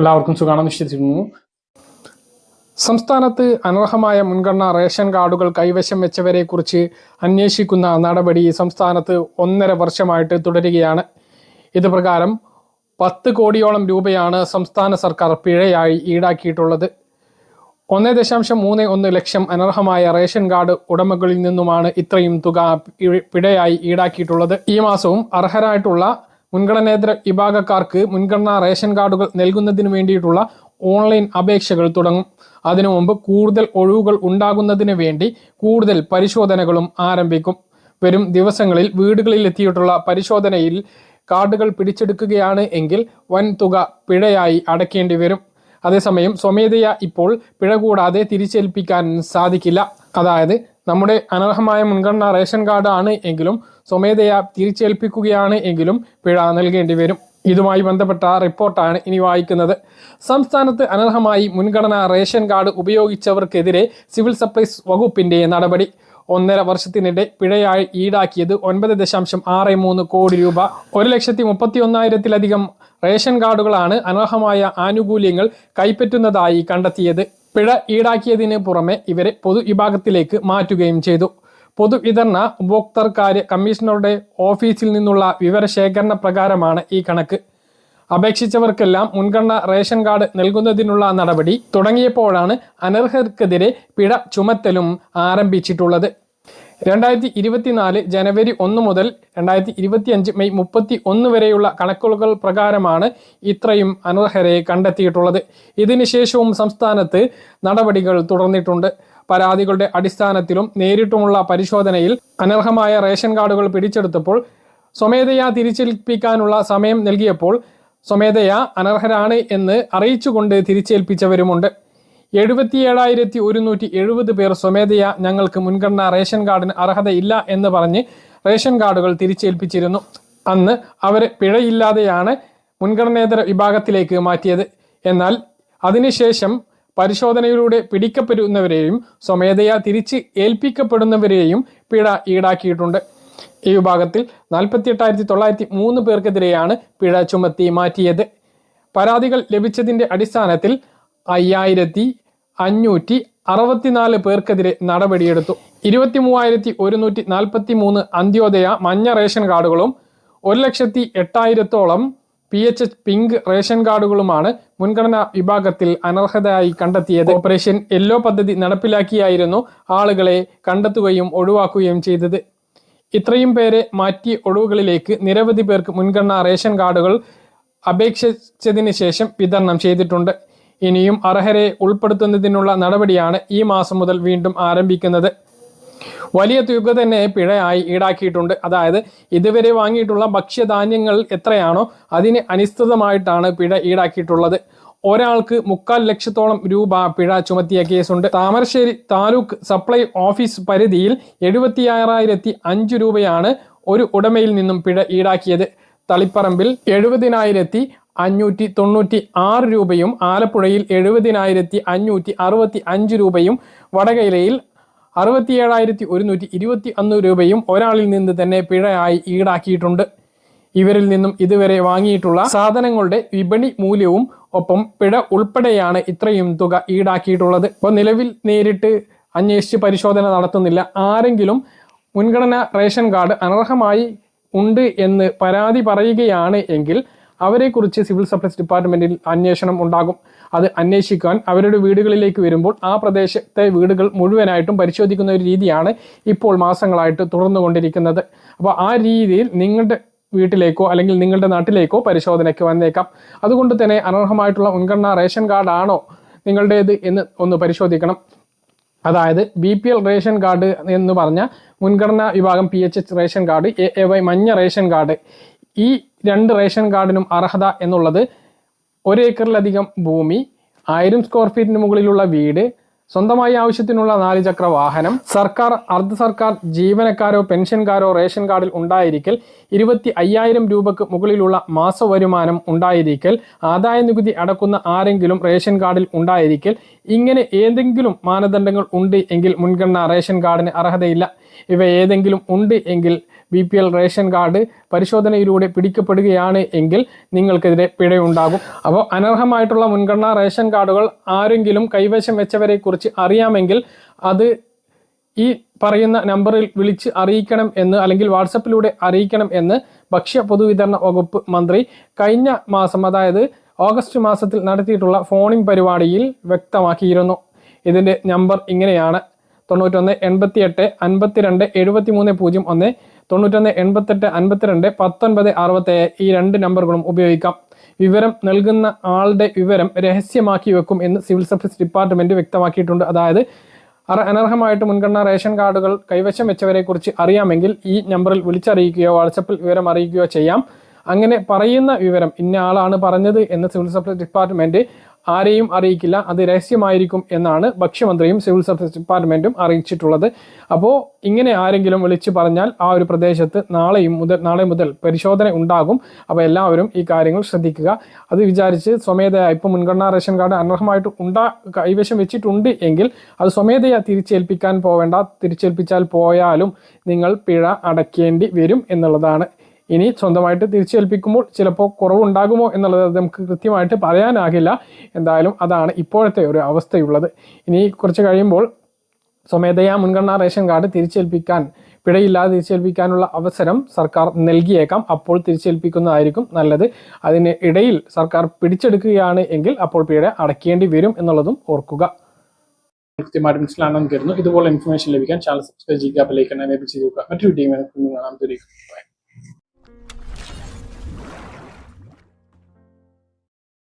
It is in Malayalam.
എല്ലാവർക്കും സുഖമാണെന്ന് വിശ്വസിക്കുന്നു. സംസ്ഥാനത്ത് അനർഹമായ മുൻഗണന റേഷൻ കാർഡുകൾ കൈവശം വെച്ചവരെ കുറിച്ച് അന്വേഷിക്കുന്ന നടപടി സംസ്ഥാനത്ത് ഒന്നര വർഷമായിട്ട് തുടരുകയാണ്. ഇത് പ്രകാരം പത്ത് കോടിയോളം രൂപയാണ് സംസ്ഥാന സർക്കാർ പിഴയായി ഈടാക്കിയിട്ടുള്ളത്. ഒന്നേ ദശാംശം മൂന്ന് ഒന്ന് ലക്ഷം അനർഹമായ റേഷൻ കാർഡ് ഉടമകളിൽ നിന്നുമാണ് ഇത്രയും തുക പിഴയായി ഈടാക്കിയിട്ടുള്ളത്. ഈ മാസവും അർഹരായിട്ടുള്ള മുൻഗണനേതര വിഭാഗക്കാർക്ക് മുൻഗണനാ റേഷൻ കാർഡുകൾ നൽകുന്നതിന് വേണ്ടിയിട്ടുള്ള ഓൺലൈൻ അപേക്ഷകൾ തുടങ്ങും. അതിനു മുമ്പ് കൂടുതൽ ഒഴിവുകൾ ഉണ്ടാകുന്നതിന് വേണ്ടി കൂടുതൽ പരിശോധനകളും ആരംഭിക്കും. വരും ദിവസങ്ങളിൽ വീടുകളിൽ എത്തിയിട്ടുള്ള പരിശോധനയിൽ കാർഡുകൾ പിടിച്ചെടുക്കുകയാണ് എങ്കിൽ വൻ തുക പിഴയായി അടയ്ക്കേണ്ടി വരും. അതേസമയം സ്വമേധയാ ഇപ്പോൾ പിഴ കൂടാതെ തിരിച്ചേൽപ്പിക്കാൻ സാധിക്കില്ല. അതായത് നമ്മുടെ അനർഹമായ മുൻഗണന റേഷൻ കാർഡ് ആണ് എങ്കിലും സ്വമേധയാ തിരിച്ചേൽപ്പിക്കുകയാണ് എങ്കിലും പിഴ നൽകേണ്ടി വരും. ഇതുമായി ബന്ധപ്പെട്ട റിപ്പോർട്ടാണ് ഇനി വായിക്കുന്നത്. സംസ്ഥാനത്ത് അനർഹമായി മുൻഗണന റേഷൻ കാർഡ് ഉപയോഗിച്ചവർക്കെതിരെ സിവിൽ സപ്ലൈസ് വകുപ്പിന്റെ നടപടി. ഒന്നര വർഷത്തിനിടെ പിഴയായി ഈടാക്കിയത് ഒൻപത് ദശാംശം ആറ് മൂന്ന് കോടി രൂപ. ഒരു ലക്ഷത്തി മുപ്പത്തി ഒന്നായിരത്തിലധികം റേഷൻ കാർഡുകളാണ് അനർഹമായ ആനുകൂല്യങ്ങൾ കൈപ്പറ്റുന്നതായി കണ്ടെത്തിയത്. പിഴ ഈടാക്കിയതിന് പുറമെ ഇവരെ പൊതുവിഭാഗത്തിലേക്ക് മാറ്റുകയും ചെയ്തു. പൊതുവിതരണ ഉപഭോക്തൃകാര്യ കമ്മീഷണറുടെ ഓഫീസിൽ നിന്നുള്ള വിവരശേഖരണ പ്രകാരമാണ് ഈ കണക്ക്. അപേക്ഷിച്ചവർക്കെല്ലാം മുൻഗണന റേഷൻ കാർഡ് നൽകുന്നതിനുള്ള നടപടി തുടങ്ങിയപ്പോഴാണ് അനർഹർക്കെതിരെ പിഴ ചുമത്തലും ആരംഭിച്ചിട്ടുള്ളത്. രണ്ടായിരത്തി ഇരുപത്തിനാല് ജനുവരി ഒന്ന് മുതൽ രണ്ടായിരത്തി ഇരുപത്തിയഞ്ച് മെയ് മുപ്പത്തി ഒന്ന് വരെയുള്ള കണക്കുകൾ പ്രകാരമാണ് ഇത്രയും അനർഹരെ കണ്ടെത്തിയിട്ടുള്ളത്. ഇതിനുശേഷവും സംസ്ഥാനത്ത് നടപടികൾ തുടർന്നിട്ടുണ്ട്. പരാതികളുടെ അടിസ്ഥാനത്തിലും നേരിട്ടുമുള്ള പരിശോധനയിൽ അനർഹമായ റേഷൻ കാർഡുകൾ പിടിച്ചെടുത്തപ്പോൾ സ്വമേധയാ തിരിച്ചേൽപ്പിക്കാനുള്ള സമയം നൽകിയപ്പോൾ സ്വമേധയാ അനർഹരാണ് എന്ന് അറിയിച്ചുകൊണ്ട് തിരിച്ചേൽപ്പിച്ചവരുമുണ്ട്. എഴുപത്തി ഏഴായിരത്തി ഒരുന്നൂറ്റി എഴുപത് പേർ സ്വമേധയാ ഞങ്ങൾക്ക് മുൻഗണന റേഷൻ കാർഡിന് അർഹതയില്ല എന്ന് പറഞ്ഞ് റേഷൻ കാർഡുകൾ തിരിച്ചേൽപ്പിച്ചിരുന്നു. അന്ന് അവരെ പിഴയില്ലാതെയാണ് മുൻഗണനേതര വിഭാഗത്തിലേക്ക് മാറ്റിയത്. എന്നാൽ അതിനുശേഷം പരിശോധനയിലൂടെ പിടിക്കപ്പെടുന്നവരെയും സ്വമേധയാ തിരിച്ച് ഏൽപ്പിക്കപ്പെടുന്നവരെയും പിഴ ഈടാക്കിയിട്ടുണ്ട്. ഈ വിഭാഗത്തിൽ നാൽപ്പത്തി എട്ടായിരത്തി തൊള്ളായിരത്തി മൂന്ന് പേർക്കെതിരെയാണ് പിഴ ചുമത്തി മാറ്റിയത്. പരാതികൾ ലഭിച്ചതിന്റെ അടിസ്ഥാനത്തിൽ അയ്യായിരത്തി അഞ്ഞൂറ്റി അറുപത്തിനാല് പേർക്കെതിരെ നടപടിയെടുത്തു. ഇരുപത്തി മൂവായിരത്തി ഒരുന്നൂറ്റി നാൽപ്പത്തി മൂന്ന് അന്ത്യോദയ മഞ്ഞ റേഷൻ കാർഡുകളും ഒരു ലക്ഷത്തി എട്ടായിരത്തോളം P H H pink ration കാർഡുകളുമാണ് മുൻഗണനാ വിഭാഗത്തിൽ അനർഹതയായി കണ്ടെത്തിയത്. ഓപ്പറേഷൻ യെല്ലോ പദ്ധതി നടപ്പിലാക്കിയായിരുന്നു ആളുകളെ കണ്ടെത്തുകയും ഒഴിവാക്കുകയും ചെയ്തത്. ഇത്രയും പേരെ മാറ്റി ഒഴിവുകളിലേക്ക് നിരവധി പേർക്ക് മുൻഗണനാ റേഷൻ കാർഡുകൾ അപേക്ഷിച്ചതിന് ശേഷം വിതരണം ചെയ്തിട്ടുണ്ട്. ഇനിയും അർഹരെ ഉൾപ്പെടുത്തുന്നതിനുള്ള നടപടിയാണ് ഈ മാസം മുതൽ വീണ്ടും ആരംഭിക്കുന്നത്. വലിയ തുക തന്നെ പിഴയായി ഈടാക്കിയിട്ടുണ്ട്. അതായത് ഇതുവരെ വാങ്ങിയിട്ടുള്ള ഭക്ഷ്യധാന്യങ്ങൾ എത്രയാണോ അതിന് അനുസൃതമായിട്ടാണ് പിഴ ഈടാക്കിയിട്ടുള്ളത്. ഒരാൾക്ക് മുക്കാൽ ലക്ഷത്തോളം രൂപ പിഴ ചുമത്തിയ കേസുണ്ട്. താമരശ്ശേരി താലൂക്ക് സപ്ലൈ ഓഫീസ് പരിധിയിൽ എഴുപത്തിയാറായിരത്തി അഞ്ച് രൂപയാണ് ഒരു ഉടമയിൽ നിന്നും പിഴ ഈടാക്കിയത്. തളിപ്പറമ്പിൽ എഴുപതിനായിരത്തി അഞ്ഞൂറ്റി തൊണ്ണൂറ്റി ആറ് രൂപയും ആലപ്പുഴയിൽ എഴുപതിനായിരത്തി അഞ്ഞൂറ്റി അറുപത്തി അഞ്ച് രൂപയും വടകരയിൽ അറുപത്തിയേഴായിരത്തി ഒരുന്നൂറ്റി ഇരുപത്തി ഒന്ന് രൂപയും ഒരാളിൽ നിന്ന് തന്നെ പിഴയായി ഈടാക്കിയിട്ടുണ്ട്. ഇവരിൽ നിന്നും ഇതുവരെ വാങ്ങിയിട്ടുള്ള സാധനങ്ങളുടെ വിപണി മൂല്യവും ഒപ്പം പിഴ ഉൾപ്പെടെയാണ് ഇത്രയും തുക ഈടാക്കിയിട്ടുള്ളത്. ഇപ്പോൾ നിലവിൽ നേരിട്ട് അന്വേഷിച്ച് പരിശോധന നടത്തുന്നില്ല. ആരെങ്കിലും മുൻഗണന റേഷൻ കാർഡ് അനർഹമായി ഉണ്ട് എന്ന് പരാതി പറയുകയാണ് എങ്കിൽ അവരെക്കുറിച്ച് സിവിൽ സപ്ലൈസ് ഡിപ്പാർട്ട്മെന്റിൽ അന്വേഷണം ഉണ്ടാകും. അത് അന്വേഷിക്കാൻ അവരുടെ വീടുകളിലേക്ക് വരുമ്പോൾ ആ പ്രദേശത്തെ വീടുകൾ മുഴുവനായിട്ടും പരിശോധിക്കുന്ന ഒരു രീതിയാണ് ഇപ്പോൾ മാസങ്ങളായിട്ട് തുടർന്നുകൊണ്ടിരിക്കുന്നത്. അപ്പോൾ ആ രീതിയിൽ നിങ്ങളുടെ വീട്ടിലേക്കോ അല്ലെങ്കിൽ നിങ്ങളുടെ നാട്ടിലേക്കോ പരിശോധനയ്ക്ക് വന്നേക്കാം. അതുകൊണ്ട് തന്നെ അനർഹമായിട്ടുള്ള മുൻഗണന റേഷൻ കാർഡാണോ നിങ്ങളുടേത് എന്ന് ഒന്ന് പരിശോധിക്കണം. അതായത് B P L ration card എന്ന് പറഞ്ഞ മുൻഗണനാ വിഭാഗം P H H ration card A A Y മഞ്ഞ റേഷൻ കാർഡ് ഈ രണ്ട് റേഷൻ കാർഡിനും അർഹത എന്നുള്ളത് ഒരു ഏക്കറിലധികം ഭൂമി ആയിരം സ്ക്വയർ ഫീറ്റിന് മുകളിലുള്ള വീട് സ്വന്തമായി ആവശ്യത്തിനുള്ള നാല് ചക്ര വാഹനം സർക്കാർ അർദ്ധ സർക്കാർ ജീവനക്കാരോ പെൻഷൻകാരോ റേഷൻ കാർഡിൽ ഉണ്ടായിരിക്കൽ ഇരുപത്തി അയ്യായിരം രൂപക്ക് മുകളിലുള്ള മാസ വരുമാനം ഉണ്ടായിരിക്കൽ ആദായ നികുതി അടക്കുന്ന ആരെങ്കിലും റേഷൻ കാർഡിൽ ഉണ്ടായിരിക്കൽ ഇങ്ങനെ ഏതെങ്കിലും മാനദണ്ഡങ്ങൾ ഉണ്ട് എങ്കിൽ മുൻഗണന റേഷൻ കാർഡിന് അർഹതയില്ല. ഇവ ഏതെങ്കിലും ഉണ്ട് എങ്കിൽ B P L ration card പരിശോധനയിലൂടെ പിടിക്കപ്പെടുകയാണ് എങ്കിൽ നിങ്ങൾക്കെതിരെ പിഴയുണ്ടാകും. അപ്പോൾ അനർഹമായിട്ടുള്ള മുൻഗണനാ റേഷൻ കാർഡുകൾ ആരെങ്കിലും കൈവശം വെച്ചവരെ കുറിച്ച് അറിയാമെങ്കിൽ അത് ഈ പറയുന്ന നമ്പറിൽ വിളിച്ച് അറിയിക്കണം എന്ന് അല്ലെങ്കിൽ വാട്സപ്പിലൂടെ അറിയിക്കണം എന്ന് ഭക്ഷ്യ പൊതുവിതരണ വകുപ്പ് മന്ത്രി കഴിഞ്ഞ മാസം അതായത് ഓഗസ്റ്റ് മാസത്തിൽ നടത്തിയിട്ടുള്ള ഫോണിംഗ് പരിപാടിയിൽ വ്യക്തമാക്കിയിരുന്നു. ഇതിന്റെ നമ്പർ ഇങ്ങനെയാണ്. തൊണ്ണൂറ്റൊന്ന് എൺപത്തി എട്ട് അൻപത്തിരണ്ട് എഴുപത്തി മൂന്ന് പൂജ്യം ഒന്ന് തൊണ്ണൂറ്റൊന്ന് എൺപത്തെട്ട് അൻപത്തിരണ്ട് പത്തൊൻപത് അറുപത്തേഴ് ഈ രണ്ട് നമ്പറുകളും ഉപയോഗിക്കാം. വിവരം നൽകുന്ന ആളുടെ വിവരം രഹസ്യമാക്കി വെക്കും എന്ന് സിവിൽ സർവീസ് ഡിപ്പാർട്ട്മെന്റ് വ്യക്തമാക്കിയിട്ടുണ്ട്. അതായത് അനർഹമായിട്ട് മുൻഗണനാ റേഷൻ കാർഡുകൾ കൈവശം വെച്ചവരെ കുറിച്ച് അറിയാമെങ്കിൽ ഈ നമ്പറിൽ വിളിച്ചറിയിക്കുകയോ വാട്സപ്പിൽ വിവരം അറിയിക്കുകയോ ചെയ്യാം. അങ്ങനെ പറയുന്ന വിവരം ഇന്ന ആളാണ് പറഞ്ഞത് എന്ന് സിവിൽ സപ്ലൈസ് ഡിപ്പാർട്ട്മെന്റ് ആരെയും അറിയിക്കില്ല അത് രഹസ്യമായിരിക്കും എന്നാണ് ഭക്ഷ്യമന്ത്രിയും സിവിൽ സർവീസ് ഡിപ്പാർട്ട്മെന്റും അറിയിച്ചിട്ടുള്ളത്. അപ്പോൾ ഇങ്ങനെ ആരെങ്കിലും വിളിച്ചു പറഞ്ഞാൽ ആ ഒരു പ്രദേശത്ത് നാളെയും മുതൽ നാളെ മുതൽ പരിശോധന ഉണ്ടാകും. അപ്പോൾ എല്ലാവരും ഈ കാര്യങ്ങൾ ശ്രദ്ധിക്കുക. അത് വിചാരിച്ച് സ്വമേധയാ ഇപ്പോൾ മുൻഗണനാ റേഷൻ കാർഡ് അനർഹമായിട്ട് ഉണ്ടാ കൈവശം വെച്ചിട്ടുണ്ട് എങ്കിൽ അത് സ്വമേധയാ തിരിച്ചേൽപ്പിക്കാൻ പോവേണ്ട. തിരിച്ചേൽപ്പിച്ചാൽ പോയാലും നിങ്ങൾ പിഴ അടയ്ക്കേണ്ടി വരും എന്നുള്ളതാണ് ഇനി സ്വന്തമായിട്ട് തിരിച്ചേൽപ്പിക്കുമ്പോൾ ചിലപ്പോൾ കുറവുണ്ടാകുമോ എന്നുള്ളത് നമുക്ക് കൃത്യമായിട്ട് പറയാനാകില്ല. എന്തായാലും അതാണ് ഇപ്പോഴത്തെ ഒരു അവസ്ഥയുള്ളത്. ഇനി കുറച്ച് കഴിയുമ്പോൾ സ്വമേധയാ മുൻഗണനാ റേഷൻ കാർഡ് തിരിച്ചേൽപ്പിക്കാൻ പിഴയില്ലാതെ തിരിച്ചേൽപ്പിക്കാനുള്ള അവസരം സർക്കാർ നൽകിയേക്കാം. അപ്പോൾ തിരിച്ചേൽപ്പിക്കുന്നതായിരിക്കും നല്ലത്. അതിന് ഇടയിൽ സർക്കാർ പിടിച്ചെടുക്കുകയാണ് എങ്കിൽ അപ്പോൾ പിഴ അടയ്ക്കേണ്ടി വരും എന്നുള്ളതും ഓർക്കുക. കൃത്യമായിട്ട് മനസ്സിലാണെന്ന് കരുതുന്നു. ഇതുപോലെ ഇൻഫർമേഷൻ ലഭിക്കാൻ ചാനൽ സബ്സ്ക്രൈബ് ചെയ്യുക ബെലൈക്കൺ എനേബിൾ ചെയ്യുക. മറ്റൊരു ടീമിനെ കാണാൻ